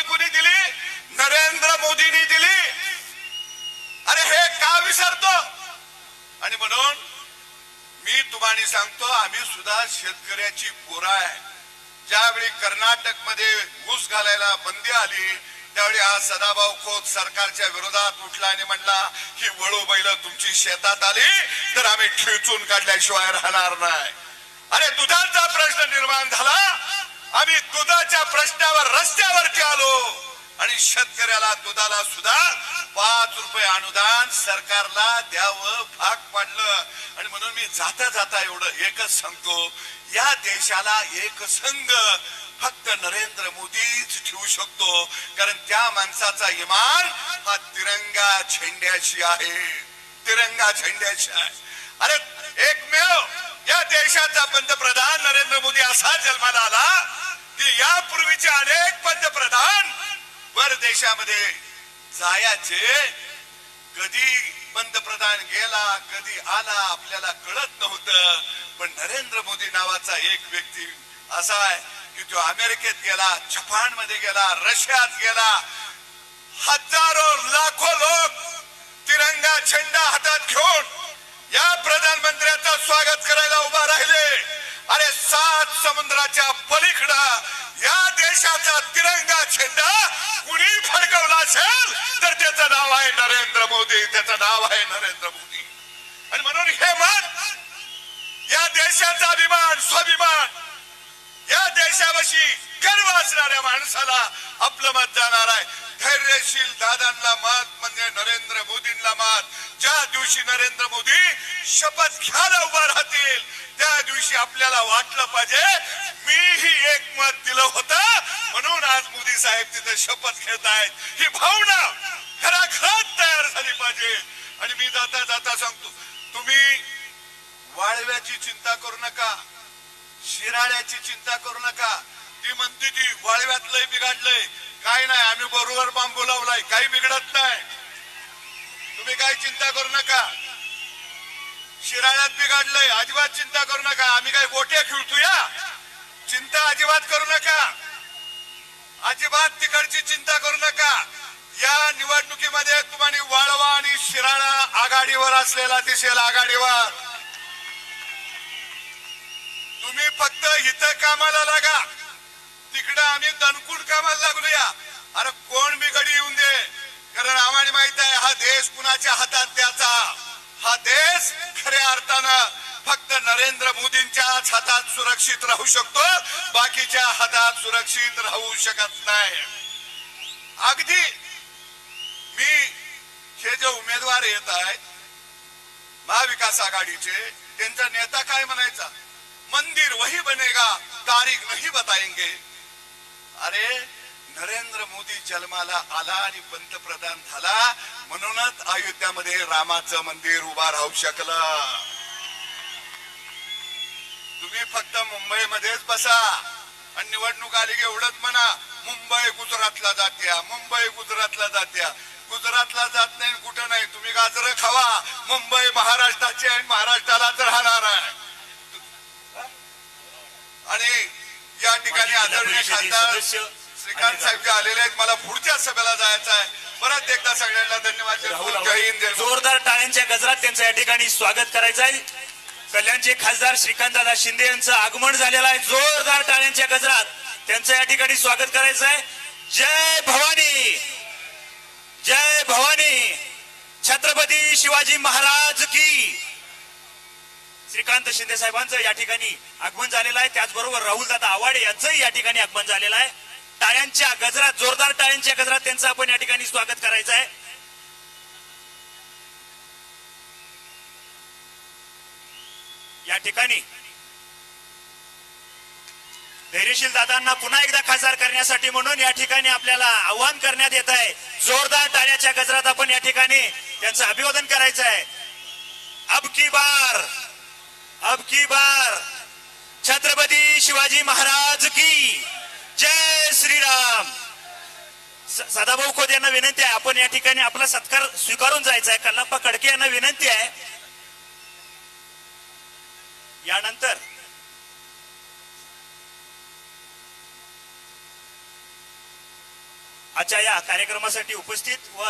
परवानगी कुणी दिली? नरेंद्र मोदींनी दिली. अरे हे का विसरतो? आणि म्हणून मी तुम्हाला सांगतो आम्ही सुद्धा शेतकऱ्याची पोरा आहे. ज्यावेळी कर्नाटकमध्ये ऊस घालायला बंदी आली त्यावेळी आज सदाभाऊ खोत सरकारच्या विरोधात उठला आणि म्हणला ही वळू बैल तुमची शेतात आली तर आम्ही ठेचून काढल्याशिवाय राहणार नाही. अरे दुधाचा प्रश्न निर्माण झाला. आम्ही दुधाच्या प्रश्नावर रस्त्यावरती आलो. आणि शेतकऱ्याला दुधाला सुद्धा पाच रुपये अनुदान सरकारला द्यावं भाग पाडलं. आणि म्हणून मी जाता जाता एवढं एकच सांगतो या देशाला एक संघ फक्त नरेंद्र मोदीच ठेवू शकतो. कारण त्या माणसाचा इमान हा तिरंगा झेंड्याशी आहे. तिरंगा झेंड्याशी आहे. अरे एकमेव या देशाचा पंतप्रधान नरेंद्र मोदी असा जन्माला आला की यापूर्वीचे अनेक पंतप्रधान परदेशामध्ये जायाचे. कधी पंतप्रधान गेला कधी आला आपल्याला कळत नव्हतं. पण नरेंद्र मोदी नावाचा एक व्यक्ती असा आहे की तो अमेरिकेत गेला जपानमध्ये गेला रशियात गेला. हजारो लाखो लोक तिरंगा झेंडा हातात घेऊन या प्रधानमंत्र्याचं स्वागत करायला उभा राहिले. अरे सा समुद्राच्या पलीकडं या देशाचा तिरंगा झेंडा कुणी फडकवला असेल तर त्याचं नाव आहे नरेंद्र मोदी. त्याचं नाव आहे नरेंद्र मोदी. आणि म्हणून हे मत या देशाचा अभिमान स्वाभिमान या देशाविषयी गर्व असणाऱ्या माणसाला आपलं मत जाणार आहे. धैर्यशील दादांना मत म्हणजे नरेंद्र मोदींना मत. ज्या दिवशी नरेंद्र मोदी शपथ घ्यायला उभा राहतील त्या दिवशी आपल्याला वाटलं पाहिजे मीही एक मत दिलं होतं. म्हणून आज मोदी साहेब तिथे शपथ घेत आहेत ही भावना घराघरात तयार झाली पाहिजे. आणि मी जाता जाता सांगतो तुम्ही वाळव्याची चिंता करू नका शिराळ्याची चिंता करू नका. ती म्हणते ती वाळव्यात लय बिघडलंय. काय नाही आम्ही बरोबर बांबू लावलाय काही बिघडत नाही. तुम्ही काही चिंता करू नका. शिराळ्यात बिघडलंय. अजिबात चिंता करू नका. आम्ही काय गोट्या खेळतो या चिंता अजिबात करू नका. अजिबात तिकडची चिंता करू नका. या निवडणुकीमध्ये तुम्हाला वाळवा आणि शिराळा आघाडीवर असलेला दिसेल आघाडीवर. तुम्ही फक्त इथं कामाला लागा. तिकडं आम्ही दणकून कामाला लागूया अरे कोण बिघडी येऊन दे? कारण आम्हाला माहीत आहे हा देश कुणाच्या हातात त्याचा? हा देश खऱ्या अर्थानं फक्त नरेंद्र मोदींच्याच हातात सुरक्षित राहू शकतो बाकीच्या हातात सुरक्षित राहू शकत नाही. अगदी मी हे जे उमेदवार येत आहेत महाविकास आघाडीचे त्यांचा नेता काय म्हणायचा? मंदिर वही बनेगा तारीख नाही बताएंगे. अरे नरेंद्र मोदी जन्माला आला आणि पंतप्रधान झाला. म्हणूनच अयोध्यामध्ये रामाचं मंदिर उभा राहू शकलं. तुम्ही फक्त मुंबईमध्येच बसा. आणि निवडणूक आली की एवढंच म्हणा. मुंबई गुजरातला जात्या मुंबई गुजरातला जात्या गुजरातला जात नाही कुठं नाही. तुम्ही गाजरं खावा. मुंबई महाराष्ट्राची आहे महाराष्ट्रालाच राहणार आहे. आणि या ठिकाणी आदरणीय खासदार श्रीकांत साहेब जे आलेले आहेत मला पुढच्या सभेला जायचं आहे. परत एकदा सगळ्यांना धन्यवाद. जय हिंद. जोरदार टाळ्यांच्या गजरात त्यांचं या ठिकाणी स्वागत करायचं आहे. कल्याणचे खासदार श्रीकांतदादा शिंदे यांचं आगमन झालेलं आहे. जोरदार टाळ्यांच्या गजरात त्यांचं या ठिकाणी स्वागत करायचं आहे. जय भवानी! जय भवानी! छत्रपती शिवाजी महाराज की! श्रीकांत शिंदे साहेबांचं या ठिकाणी आगमन झालेलं आहे. त्याचबरोबर राहुल दादा आवाडे यांचंही या ठिकाणी आगमन झालेलं आहे. टाळ्यांच्या गजरात जोरदार टाळ्यांच्या गजरात त्यांचं आपण या ठिकाणी स्वागत करायचं आहे. या ठिकाणी धैर्यशील दादांना पुन्हा एकदा खासदार करण्यासाठी म्हणून या ठिकाणी आपल्याला आव्हान करण्यात येत आहे. जोरदार टाळ्याच्या गजरात आपण या ठिकाणी त्यांचं अभिवादन करायचं आहे. अब की बार अब की बार. छत्रपती शिवाजी महाराज की जय श्रीराम. सदाभाऊ खोत यांना विनंती आहे आपण या ठिकाणी आपला सत्कार स्वीकारून जायचा आहे. कल्लाप्पा कडके यांना विनंती आहे. यानंतर आजच्या या कार्यक्रमासाठी उपस्थित व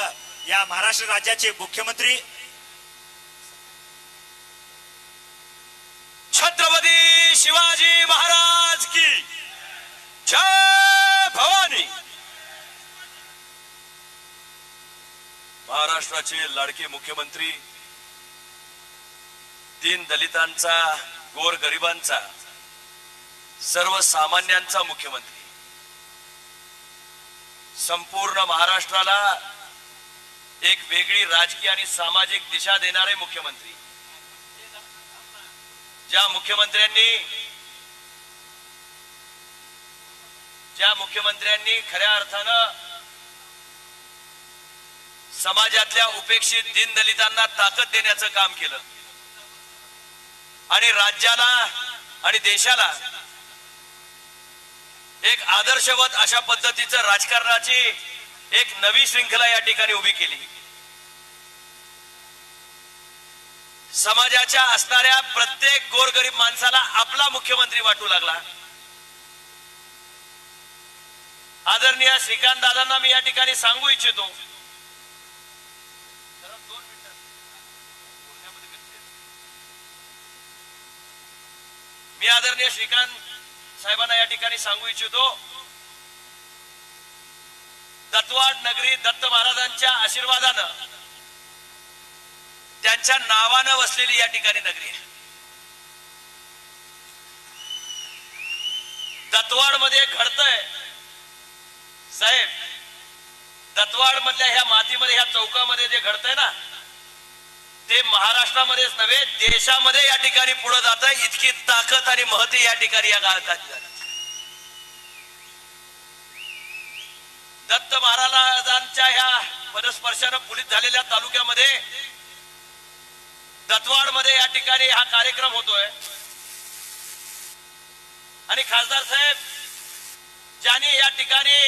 या महाराष्ट्र राज्याचे मुख्यमंत्री छत्रपती शिवाजी महाराज की जय भवानी! महाराष्ट्राचे लाडके मुख्यमंत्री दीन दलितांचा गोर गरिबांचा सर्वसामान्यांचा मुख्यमंत्री. संपूर्ण महाराष्ट्राला एक वेगळी राजकीय आणि सामाजिक दिशा देणारे मुख्यमंत्री. ज्या मुख्यमंत्र्यांनी ज्या मुख्यमंत्र्यांनी खऱ्या अर्थानं समाजातल्या उपेक्षित दीनदलितांना ताकद देण्याचं काम केलं आणि राज्याला आणि देशाला एक आदर्शवत अशा पद्धतीचं राजकारणाची एक नवी श्रृंखला या ठिकाणी उभी केली. समाजाच्या असणाऱ्या प्रत्येक गोरगरीब माणसाला आपला मुख्यमंत्री वाटू लागला. आदरणीय श्रीकांत दादांना मी या ठिकाणी सांगू इच्छितो. मी आदरणीय श्रीकांत साहेबांना या ठिकाणी सांगू इच्छितो. दत्तवाड नगरी दत्त महाराजांच्या आशीर्वादानं त्यांच्या नावानं वसलेली या ठिकाणी नगरी आहे. दत्तवाडमध्ये घडतंय साहेब दत्तवाड मधल्या ह्या मातीमध्ये ह्या चौकामध्ये जे घडतंय ना ते महाराष्ट्रामध्येच नव्हे देशामध्ये या ठिकाणी पुढे जात आहे इतकी ताकद आणि महती या ठिकाणी या काळात दत्त महाराजांच्या ह्या पदस्पर्शानं पुलित झालेल्या तालुक्यामध्ये दत्तवाडमध्ये या ठिकाणी हा कार्यक्रम होतोय. आणि खासदार साहेब ज्यांनी या ठिकाणी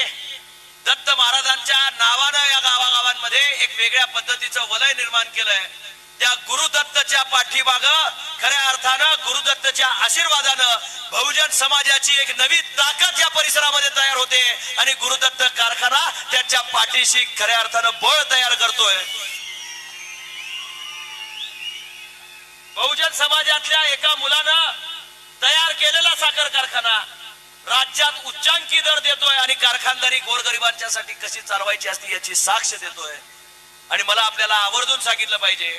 दत्त महाराजांच्या नावानं या गावागावांमध्ये एक वेगळ्या पद्धतीचं वलय निर्माण केलंय. त्या गुरुदत्तच्या पाठीमाग खऱ्या अर्थानं गुरुदत्तच्या आशीर्वादानं बहुजन समाजाची एक नवी ताकद या परिसरामध्ये तयार होते आणि गुरुदत्त कारखाना त्यांच्या पाठीशी खऱ्या अर्थानं बळ तयार करतोय. बहुजन समाजातल्या एका मुलानं तयार केलेला साखर कारखाना. राज्यात उच्चांकी दर देतोय आणि कारखानदारी गोरगरिबांच्यासाठी कशी चालवायची असते याची साक्ष देतोय. आणि मला आपल्याला आवर्जून सांगितलं पाहिजे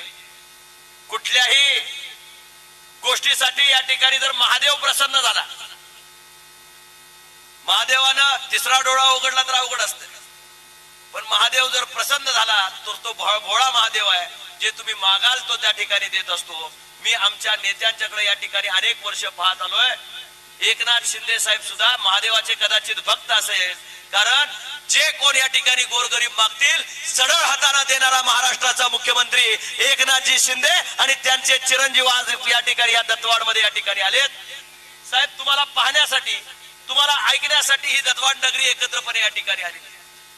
कुठल्याही गोष्टीसाठी या ठिकाणी जर महादेव प्रसन्न झाला महादेवानं तिसरा डोळा उघडला तर अवघड असतं. पण महादेव जर प्रसन्न झाला तर तो भोळा महादेव आहे जे तुम्ही मागाल तो त्या ठिकाणी देत असतो. मी आमच्या नेत्यांच्याकडे या ठिकाणी अनेक वर्ष पाहत आलोय. एकनाथ शिंदे साहेब सुद्धा महादेवाचे कदाचित भक्त असेल. कारण जे कोण या ठिकाणी गोरगरीब मागतील सरळ हाताने देणारा महाराष्ट्राचा मुख्यमंत्री एकनाथजी शिंदे आणि त्यांचे चिरंजीव आज या ठिकाणी या दत्तवाडमध्ये या ठिकाणी आलेत. साहेब तुम्हाला पाहण्यासाठी तुम्हाला ऐकण्यासाठी ही दत्तवाड नगरी एकत्रपणे या ठिकाणी आली.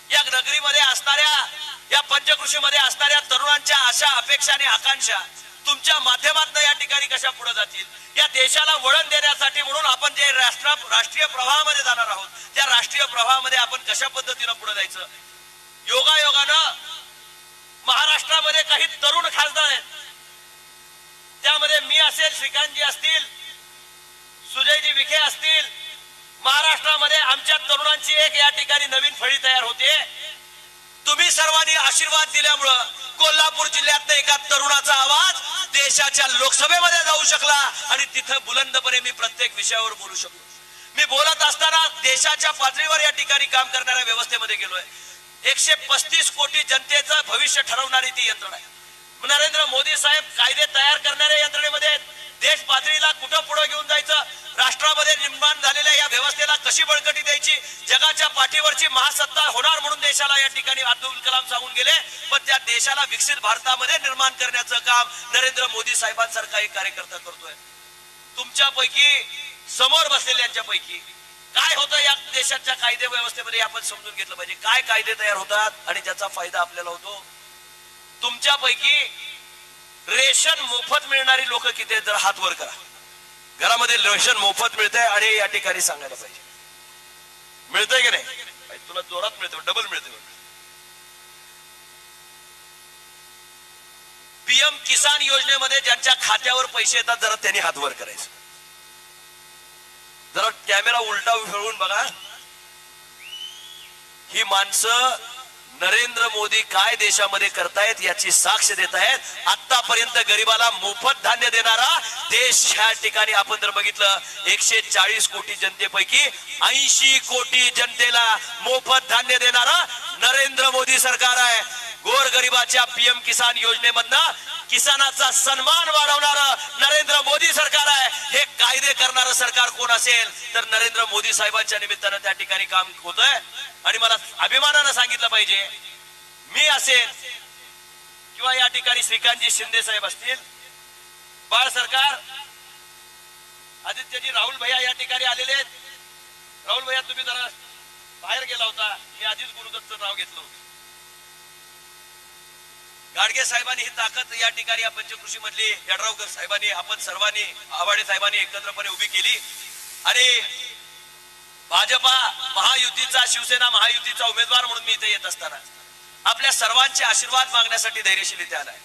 या नगरीमध्ये असणाऱ्या या पंचकृषीमध्ये असणाऱ्या तरुणांच्या अशा अपेक्षा आणि आकांक्षा तुमच्या माध्यमातून या ठिकाणी कशा पुढे जातील? या देशाला वळण देण्यासाठी म्हणून आपण जे राष्ट्र राष्ट्रीय प्रवाहामध्ये जाणार आहोत त्या राष्ट्रीय प्रवाहामध्ये आपण कशा पद्धतीनं पुढे जायचं? योगायोगानं महाराष्ट्रामध्ये काही तरुण खासदार आहेत. त्यामध्ये मी असेल श्रीकांतजी असतील सुजयजी विखे असतील. महाराष्ट्रामध्ये आमच्या तरुणांची एक या ठिकाणी नवीन फळी तयार होते. तुम्ही सर्वांनी आशीर्वाद दिल्यामुळं कोल्हापूर जिल्ह्यात एका तरुणाचा आवाज देशाच्या लोकसभेमध्ये जाऊ शकला आणि तिथं बुलंदपणे मी प्रत्येक विषयावर बोलू शकलो. मी बोलत असताना देशाच्या पातळीवर या ठिकाणी काम करणाऱ्या व्यवस्थेमध्ये गेलोय. एकशे पस्तीस कोटी जनतेचं भविष्य ठरवणारी ती यंत्रणा आहे. नरेंद्र मोदी साहेब कायदे तयार करणाऱ्या यंत्रणेमध्ये देश पातळीला कुठं पुढे घेऊन जायचं? राष्ट्रामध्ये निर्माण झालेल्या या व्यवस्थेला कशी बळकटी द्यायची? जगाच्या पाठीवरची महासत्ता होणार म्हणून देशाला या ठिकाणी अब्दुल कलाम सांगून गेले. पण त्या देशाला विकसित भारतामध्ये निर्माण करण्याचं काम नरेंद्र मोदी साहेबांसारखा एक कार्यकर्ता करतोय. तुमच्यापैकी समोर बसलेल्यांच्यापैकी काय होतं या देशाच्या कायदे व्यवस्थेमध्ये आपण समजून घेतलं पाहिजे. काय कायदे तयार होतात आणि त्याचा फायदा आपल्याला होतो? तुमच्यापैकी रेशन मोफत मिळणारी लोक किती तर हात वर करा. घरामध्ये लोशन मोफत मिळतंय आणि या ठिकाणी सांगायला पाहिजे. मिळतंय की नाही? तुला जोरात मिळतं डबल मिळतं पीएम किसान योजनेमध्ये ज्यांच्या खात्यावर पैसे येतात जरा त्यांनी हातवर करायचं. जरा कॅमेरा उलटा फिरवून बघा. ही माणसं नरेंद्र मोदी काय देशामध्ये करतायत याची साक्ष देत आहेत. आतापर्यंत गरिबाला मोफत धान्य देणारा देश ह्या ठिकाणी आपण जर बघितलं एकशे चाळीस कोटी जनतेपैकी ऐंशी कोटी जनतेला मोफत धान्य देणारा नरेंद्र मोदी सरकार आहे. गोर गरिबाच्या पीएम किसान योजनेमधनं किसानाचा सन्मान वाढवणार नरेंद्र मोदी सरकार आहे. हे कायदे करणारं सरकार कोण असेल? तर नरेंद्र मोदी साहेबांच्या निमित्तानं त्या ठिकाणी काम होत आहे आणि मला अभिमानानं सांगितलं पाहिजे मी असेल किंवा या ठिकाणी श्रीकांतजी शिंदे साहेब असतील बाळ सरकार आदित्यजी राहुल भैया या ठिकाणी आलेले आहेत. राहुल भैया तुम्ही जरा बाहेर गेला होता. मी आधीच गुरुदत्तचं नाव घेतलं होतं. गाडगे साहेबांनी ही ताकद या ठिकाणी या पंचकृषी मधली यड्रावकर साहेबांनी आपण सर्वांनी आवाडे साहेबांनी एकत्रपणे उभी केली. आणि भाजपा महायुतीचा शिवसेना महायुतीचा उमेदवार म्हणून मी इथे येत असताना आपल्या सर्वांचे आशीर्वाद मागण्यासाठी धैर्यशील इथे आलाय.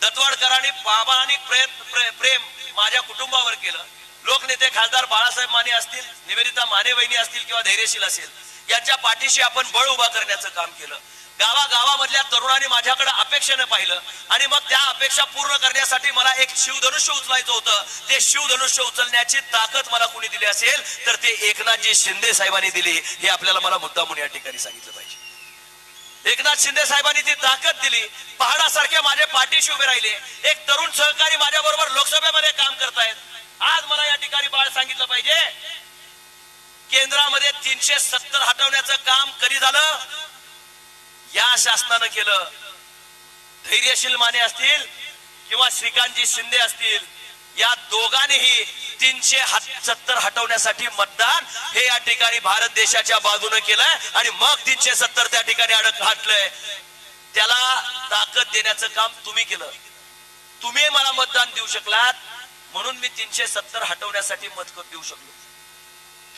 दत्तवाडकरांनी प्रामाणिक प्रयत्न प्रे- प्रेम माझ्या कुटुंबावर केलं. लोकनेते खासदार बाळासाहेब माने असतील निवेदिता माने वहिनी असतील किंवा धैर्यशील असेल यांच्या पाठीशी आपण बळ उभा करण्याचं काम केलं. गावागावामधल्या तरुणांनी माझ्याकडे अपेक्षेनं पाहिलं. आणि मग त्या अपेक्षा पूर्ण करण्यासाठी मला एक शिवधनुष्य उचलायचं होतं. ते शिवधनुष्य उचलण्याची ताकद मला कुणी दिली असेल तर ते एकनाथजी शिंदे साहेबांनी दिली. हे आपल्याला मला मुद्दा म्हणून या ठिकाणी सांगितलं पाहिजे. एकनाथ शिंदे साहेबांनी ती ताकद दिली. पहाडासारखे माझे पाठीशी उभे राहिले. एक तरुण सहकारी माझ्या बरोबर लोकसभेमध्ये काम करतायत. आज मला या ठिकाणी बाळ सांगितलं पाहिजे. केंद्रामध्ये तीनशे सत्तर हटवण्याचं काम कधी झालं? या शासनानं केलं. धैर्यशील माने असतील किंवा श्रीकांतजी शिंदे असतील या दोघांनीही तीनशे सत्तर हटवण्यासाठी मतदान हे या ठिकाणी भारत देशाच्या बाजूने केलंय आणि मग तीनशे सत्तर त्या ठिकाणी अडक हटलंय त्याला ताकद देण्याचं काम तुम्ही केलं. तुम्ही मला मतदान देऊ शकलात म्हणून मी तीनशे सत्तर हटवण्यासाठी मत देऊ शकलो.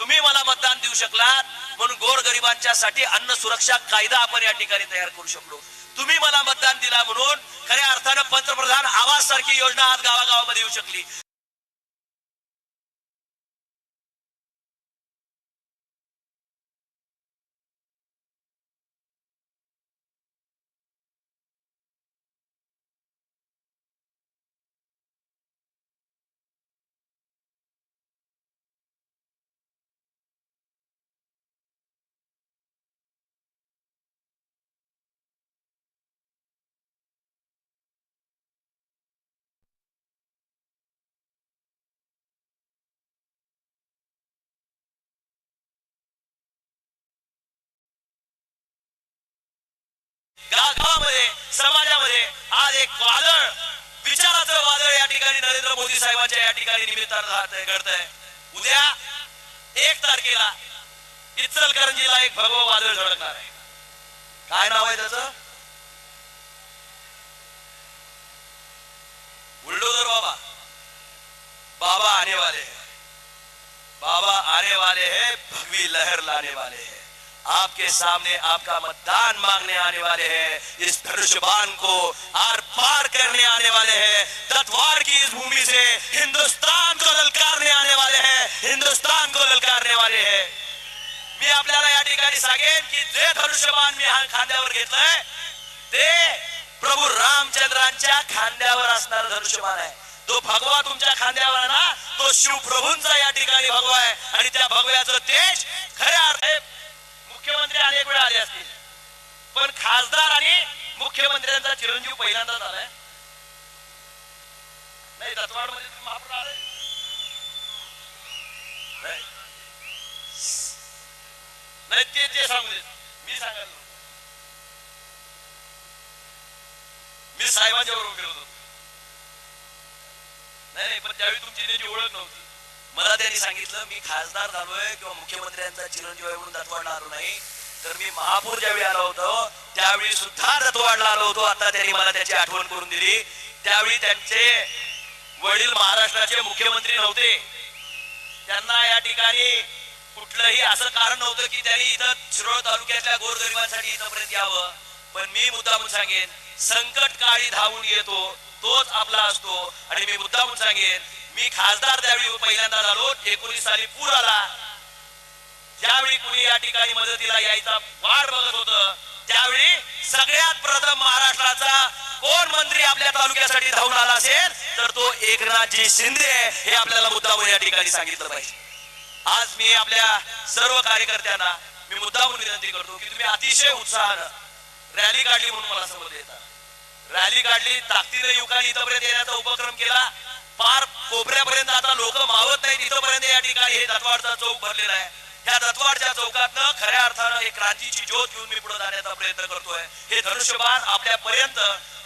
तुम्ही मला मतदान देऊ शकलात म्हणून गोर गरिबांच्या साठी अन्न सुरक्षा कायदा आपण या ठिकाणी तयार करू शकलो. तुम्ही मला मतदान दिला म्हणून खऱ्या अर्थानं पंतप्रधान आवाज सारखी योजना आज गावागावामध्ये येऊ शकली. समाजामध्ये आज एक वादळ विचाराचं वादळ या ठिकाणी नरेंद्र मोदी साहेबांच्या या ठिकाणी निमित्तानं आहे उद्या एक तारखेला इचलकरंजीला एक भगव वादळ झळकणार आहे. काय नाव आहे त्याचं? बुलडोजर बाबा. बाबा आने वाले हैं बाबा आने वाले हैं भगवी लहर लाने वाले हैं आपके सामने आपका मतदान मांगने आने वाले हैं इस धनुष्यबान को आर पार करने आने वाले हैं। तत्वार की इस भूमि से हिंदुस्तान को ललकारने आने वाले हैं हिंदुस्तान को ललकारने वाले हैं। मी आपल्याला या ठिकाणी सांगेन की जे धनुष्यबान मी हा खांद्यावर घेतलंय ते प्रभू रामचंद्रांच्या खांद्यावर असणार धनुष्यबाण आहे। तो भगवा तुमच्या खांद्यावर ना तो शिवप्रभूंचा या ठिकाणी भगवा आहे। आणि त्या भगव्याचं तेज खऱ्या अर्थाने मुख्यमंत्री अनेक वेळा आले असतील. पण खासदार आणि मुख्यमंत्र्यांचा चिरंजीव पहिल्यांदा आलाय. नाही दत्वाडमध्ये तुम्ही महापौर आले. नाही. नाही ते ते सांगू देत मी सांगायला मी साहेबांच्या बरोबर फिरत होतो. नाही नाही पण त्यावेळी तुमची त्याची ओळख नव्हती. मला त्यांनी सांगितलं मी खासदार झालोय किंवा मुख्यमंत्र्यांचा चिरंजीव आहे म्हणून दत्तवाडला आलो नाही. तर मी महापौर ज्यावेळी आलो होतो त्यावेळी सुद्धा दत्तवाडला आलो होतो. आता त्यांनी मला त्याची आठवण करून दिली. त्यावेळी त्यांचे वडील महाराष्ट्राचे मुख्यमंत्री नव्हते. त्यांना या ठिकाणी कुठलंही असं कारण नव्हतं की त्यांनी इथं शिरोळ तालुक्यातल्या गोरगरिबांसाठी इथंपर्यंत यावं. पण मी मुद्दामून सांगेन संकट काळी धावून येतो तोच आपला असतो. आणि मी मुद्दामून सांगेन मी खासदार त्यावेळी पहिल्यांदा झालो एकोणीस साली पूर आला. ज्यावेळी कुणी या ठिकाणी मदतीला यायचा वाट बघत होत त्यावेळी सगळ्यात प्रथम महाराष्ट्राचा कोण मंत्री आपल्या तालुक्यासाठी धावून आला असेल तर तो एकनाथजी शिंदे हे आपल्याला मुद्दामून या ठिकाणी सांगितलं पाहिजे. आज मी आपल्या सर्व कार्यकर्त्यांना मी मुद्दामून विनंती करतो की तुम्ही अतिशय उत्साहानं रॅली काढली म्हणून मला समोर येतात रॅली काढली ताकदीने युवकांनी इथपर्यंत येण्याचा उपक्रम केला पार कोपऱ्यापर्यंत आता लोक मावत नाही तिथपर्यंत या ठिकाणी हे दत्वाडचा चौक भरलेला आहे. त्या दत्वाडच्या चौकातनं खऱ्या अर्थानं एक क्रांतीची ज्योत घेऊन मी पुढे जाण्याचा प्रयत्न करतोय. हे धनुष्यबाण आपल्यापर्यंत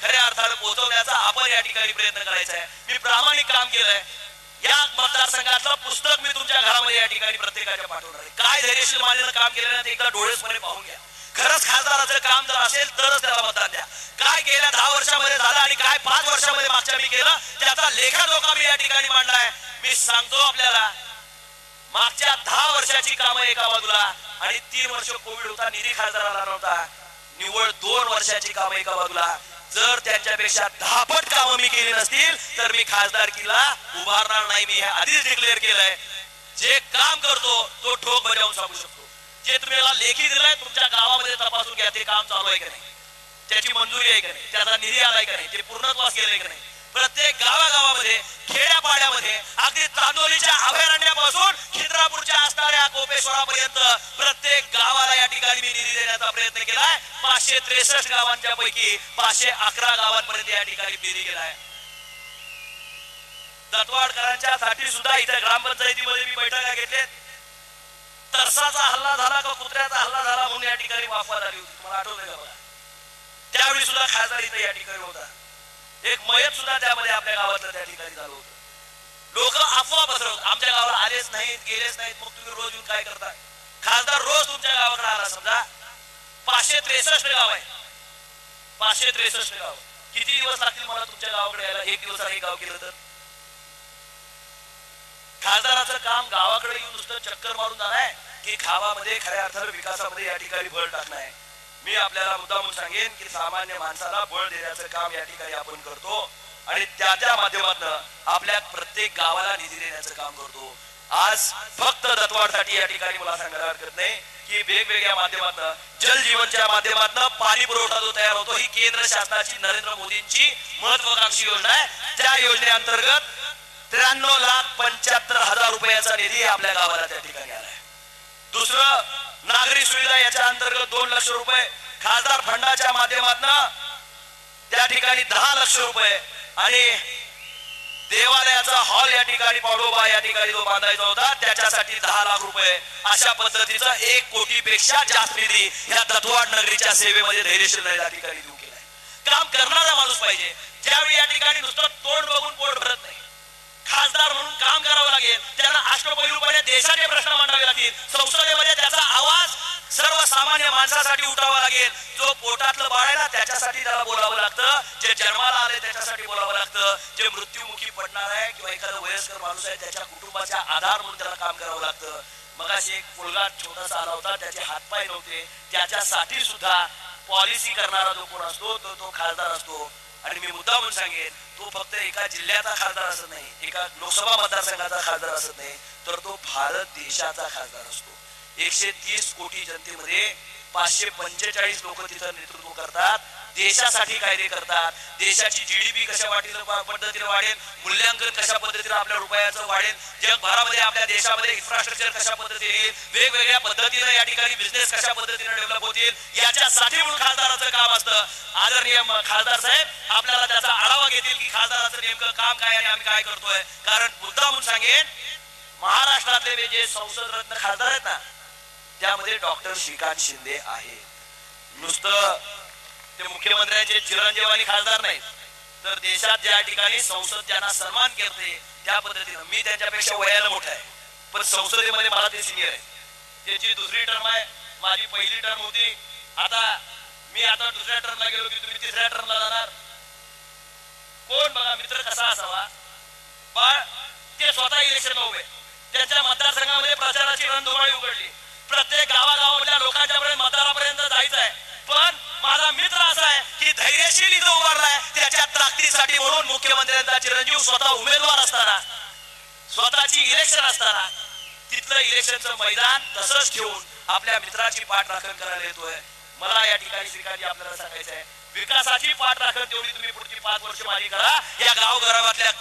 खऱ्या अर्थानं पोहोचवण्याचा आपण या ठिकाणी प्रयत्न करायचा आहे. मी प्रामाणिक काम केलंय. या मतदारसंघातलं पुस्तक मी तुमच्या घरामध्ये या ठिकाणी प्रत्येकाच्या पाठवणार आहे. काय धैर्यशील मानेनं काम केलं ना ते एकदा डोळेसमोर पाहून घ्या. खरंच खासदाराचं काम जर असेल तरच त्याला मतदान द्या. काय गेल्या दहा वर्षामध्ये झालं आणि काय पाच वर्षामध्ये मागच्या मी केलं त्याचा लेखाजोखा मी या ठिकाणी मांडलाय मी सांगतो आपल्याला मागच्या दहा वर्षाची कामं एका बाजूला आणि तीन वर्ष कोविड होता निधी खासदाराला नव्हता. निव्वळ दोन वर्षाची कामं एका बाजूला. जर त्यांच्यापेक्षा दहापट कामं मी केली नसतील तर मी खासदारकीला उभारणार नाही. मी हे आधीच डिक्लेअर केलंय. जे काम करतो तो ठोक बजावून सांगू शकतो. जे तुम्ही मला लेखी दिलंय तुमच्या गावामध्ये तपासून घ्या ते काम चालू आहे का नाही? त्याची मंजुरी आहे का नाही? त्याचा निधी आलाय का नाही? ते पूर्णत्वास गेले का नाही? प्रत्येक गावागावामध्ये खेड्यापाड्यामध्ये अगदी चांदोलीच्या अभयारण्यापासून खिद्रापूरच्या असणाऱ्या कोपेश्वरापर्यंत प्रत्येक गावाला या ठिकाणी मी निधी देण्याचा प्रयत्न केलाय. पाचशे त्रेसष्ट गावांच्या पैकी पाचशे अकरा गावांपर्यंत या ठिकाणी निधी गेलाय दत्वाडकरांच्या साठी सुद्धा इथे ग्रामपंचायतीमध्ये मी बैठका घेतल्या तरसाचा हल्ला झाला का कुत्र्याचा हल्ला झाला म्हणून या ठिकाणी वाफा झाली होती. मला आठवलं का बघा त्यावेळी सुद्धा खासदार इथे या ठिकाणी होता. एक मयत सुद्धा त्यामध्ये आपल्या गावातलं त्या ठिकाणी झालं होतं. लोक अफवा पसरवत आमच्या गावाला आलेच नाहीत गेलेच नाहीत मग तुम्ही रोज येऊन काय करताय? खासदार रोज तुमच्या गावाकडे आला समजा. पाचशे त्रेसष्ट गाव आहे. पाचशे त्रेसष्ट गाव. किती दिवस लागतील मला तुमच्या गावाकडे यायला? एक दिवस एक गाव केलं तर? खासदाराचं काम गावाकडे येऊन नुसतं चक्कर मारून जाणार आहे की गावामध्ये खऱ्या अर्थानं विकासामध्ये या ठिकाणी बळ टाकणार आहे. मी आपल्याला मुद्दामून सांगेन की सामान्य माणसाला बळ देण्याचं काम या ठिकाणी आपण करतो आणि त्या त्या माध्यमातून आपल्या प्रत्येक गावाला निधी देण्याचं काम करतो. आज फक्त दत्वाडसाठी या ठिकाणी मला सांगायला हरकत नाही की वेगवेगळ्या माध्यमातून जल जीवनच्या माध्यमातून पाणी पुरवठा जो तयार होतो ही केंद्र शासनाची नरेंद्र मोदींची महत्वाकांक्षी योजना आहे. त्या योजनेअंतर्गत त्र्याण्णव लाख पंच्याहत्तर हजार रुपयाचा निधी आपल्या गावाला त्या ठिकाणी आलाय. दुसरं नागरी सुविधा याच्या अंतर्गत दोन लक्ष रुपये खासदार फंडाच्या माध्यमातून त्या ठिकाणी दहा लक्ष रुपये आणि देवालयाचा हॉल या ठिकाणी पाडोबा या ठिकाणी जो बांधायचा होता त्याच्यासाठी दहा लाख रुपये अशा पद्धतीचा एक कोटी पेक्षा जास्त निधी या दत्तवाड नगरीच्या सेवेमध्ये धैर्यशील या ठिकाणी देऊ केलाय. काम करणारा माणूस पाहिजे. ज्यावेळी या ठिकाणी नुसतं तोंड बघून पोट भरत नाही. खासदार म्हणून काम करावं लागेल. त्यांना अष्टपैलूपणे देशाचे प्रश्न मांडावे लागतील. संसदेमध्ये त्याचा आवाज सर्वसामान्य माणसासाठी उठावा लागेल. जो पोटातलं बाळ आहे ना त्याच्यासाठी त्याला बोलावं लागतं. जे जन्माला आले त्याच्यासाठी बोलावं लागतं. जे मृत्यूमुखी पडणार आहे किंवा एखादा वयस्कर माणूस आहे त्याच्या कुटुंबाचा आधार म्हणून त्याला काम करावं लागतं. मगाशी एक मुलगा छोटासा आला होता त्याचे हातपाय नव्हते. त्याच्यासाठी सुद्धा पॉलिसी करणारा जो कोण असतो तो तो खासदार असतो. आणि मी मुद्दा म्हणून सांगेन तो फक्त एका जिल्ह्याचा खासदार असत नाही एका लोकसभा मतदारसंघाचा खासदार असत नाही तर तो भारत देशाचा खासदार असतो. एकशे तीस कोटी जनतेमध्ये पाचशे पंचेचाळीस लोक तिथं नेतृत्व करतात. देशासाठी कायदे करतात. देशाची जीडीपी कशा वाटेल पद्धतीने वाढेल मूल्यांकन कशा पद्धतीने आपल्या रुपयाचं वाढेल जगभरामध्ये आपल्या देशामध्ये इन्फ्रास्ट्रक्चर कशा पद्धतीने येईल वेगवेगळ्या पद्धतीने या ठिकाणी बिझनेस कशा पद्धतीने डेव्हलप होतील याच्यासाठी म्हणून खासदाराचं काम असतं. आदरणीय खासदार साहेब आपल्याला त्याचा आढावा घेतील की खासदाराचं नेमकं काम काय आणि आम्ही काय करतोय. कारण मुद्दा म्हणून सांगेन महाराष्ट्रातले जे संसद रत्न खासदार आहेत ना त्यामध्ये डॉक्टर श्रीकांत शिंदे आहे नुसतं ते मुख्यमंत्र्यांचे चिरंजीव आणि खासदार नाहीत. तर देशात ज्या ठिकाणी संसद ज्यांना सन्मान करते त्या पद्धतीनं मी त्यांच्यापेक्षा वयाला मोठा आहे. पण संसदेमध्ये मला ते सिनियर आहे त्याची दुसरी टर्म आहे माझी पहिली टर्म होती. आता मी आता दुसऱ्या टर्मला गेलो की तुम्ही तिसऱ्या टर्मला जाणार. कोण बघा मित्र कसा असावा? बाळ ते स्वतः इलेक्शन उभे त्यांच्या मतदारसंघामध्ये प्रचाराची रणधुमाळी उघडली. प्रत्येक गावागावामधल्या लोकांच्या मतदारापर्यंत जायचं आहे. पण माझा मित्र असा आहे की धैर्यशील इथं उभारलाय त्याच्या ताकदीसाठी म्हणून मुख्यमंत्र्यांचा चिरंजीव स्वतः उमेदवार असताना स्वतःची इलेक्शन असताना तिथलं इलेक्शनचं मैदान तसंच ठेवून आपल्या मित्राची पाठ राखण करायला येतोय. मला या ठिकाणी श्रीकांतजी आपल्याला सांगायचं आहे विकासाची पाठ राखण तेवढी तुम्ही पुढची पाच वर्ष माझी करा. या गाव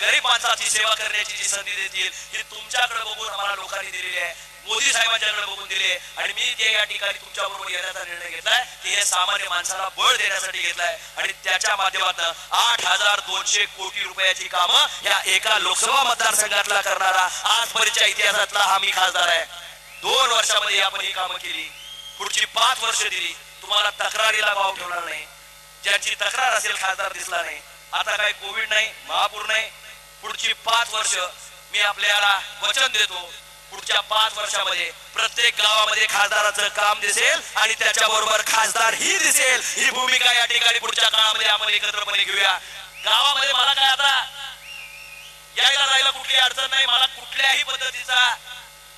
गरीब माणसाची सेवा करण्याची जी संधी देतील ही तुमच्याकडे बघून आम्हाला लोकांनी दिलेली आहे. मोदी साहेबांच्याकडे बघून दिले. आणि मी जे या ठिकाणी तुमच्या बरोबर येण्याचा निर्णय घेतलाय ते हे सामान्य माणसाला बळ देण्यासाठी घेतलाय. आणि त्याच्या माध्यमातून आठ हजार दोनशे कोटी रुपयाची कामं या एका लोकसभा मतदारसंघातला करणारा आजपर्यंतच्या इतिहासातला हा मी खासदार आहे. दोन वर्षामध्ये आपण ही कामं केली. पुढची पाच वर्ष दिली. तुम्हाला तक्रारीला भाव ठेवणार नाही. ज्यांची तक्रार असेल खासदार दिसला नाही. आता काही कोविड नाही महापूर नाही. पुढची पाच वर्ष मी आपल्याला वचन देतो. पुढच्या पाच वर्षामध्ये प्रत्येक गावामध्ये खासदाराचं काम दिसेल आणि त्याच्याबरोबर खासदार ही दिसेल. ही भूमिका या ठिकाणी पुढच्या काळामध्ये आपण एकत्रपणे घेऊया. गावामध्ये मला काय आता यायला जायला कुठली अडचण नाही. मला कुठल्याही पद्धतीचा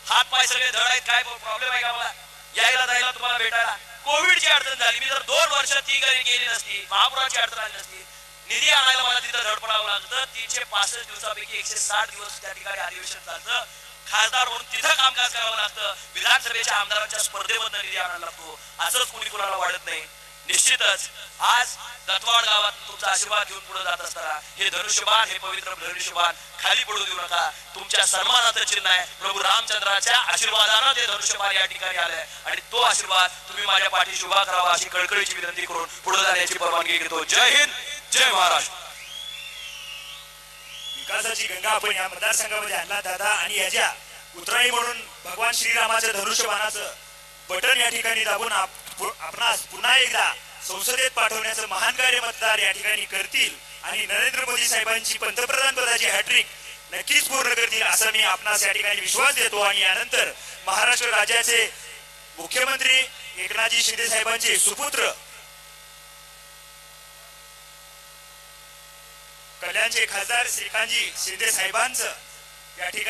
हात पाय सगळे धड आहेत. काय प्रॉब्लेम आहे का मला? यायला जायला तुम्हाला भेटायला. कोविडची अडचण झाली. मी जर दोन वर्ष ती घरी गेली नसती. महापुराची अडचण आली नसती. निधी आणायला मला तिथं धडपडावं लागतं. तीनशे पासष्ट दिवसापैकी एकशे साठ दिवस त्या ठिकाणी अधिवेशन चालतं. खासदार म्हणून तिथं कामकाज करावं लागतं. विधानसभेच्या आमदारांच्या स्पर्धेमधनं निधी आणायला लागतो. असंच कुणी कुणाला वाढत नाही. निश्चितच आज दत्वाड गावात तुमचा आशीर्वाद घेऊन पुढे जात असताना हे धनुष्यबाण हे पवित्र धनुष्यबाण खाली पडू देऊ नका. तुमच्या सन्मानाचं चिन्ह आहे. प्रभू रामचंद्राच्या आशीर्वादानं ते धनुष्यबाण या ठिकाणी आलंय. आणि तो आशीर्वाद तुम्ही माझ्या पाठीशी उभा करावा अशी कळकळीची विनंती करून पुढे जाण्याची परवानगी घेतो. जय हिंद जय महाराष्ट्र. विकासाची गंगा आपण या मतदारसंघामध्ये आणला दादा. आणि याच्या उतराई म्हणून भगवान श्रीरामाचं धनुष्यबाणाचं बटन या ठिकाणी दाबून आपणास पुन्हा एकदा संसदेत पाठवण्याचं महान कार्य मतदार या ठिकाणी करतील. आणि नरेंद्र मोदी साहेबांची पंतप्रधान पदाची हॅट्रिक नक्कीच पूर्ण करतील असं मी आपणास या ठिकाणी विश्वास देतो. आणि यानंतर महाराष्ट्र राज्याचे मुख्यमंत्री एकनाथजी शिंदे साहेबांचे सुपुत्र कल्याणचे खासदार श्रीकांतजी शिंदे साहेबांचं या ठिकाणी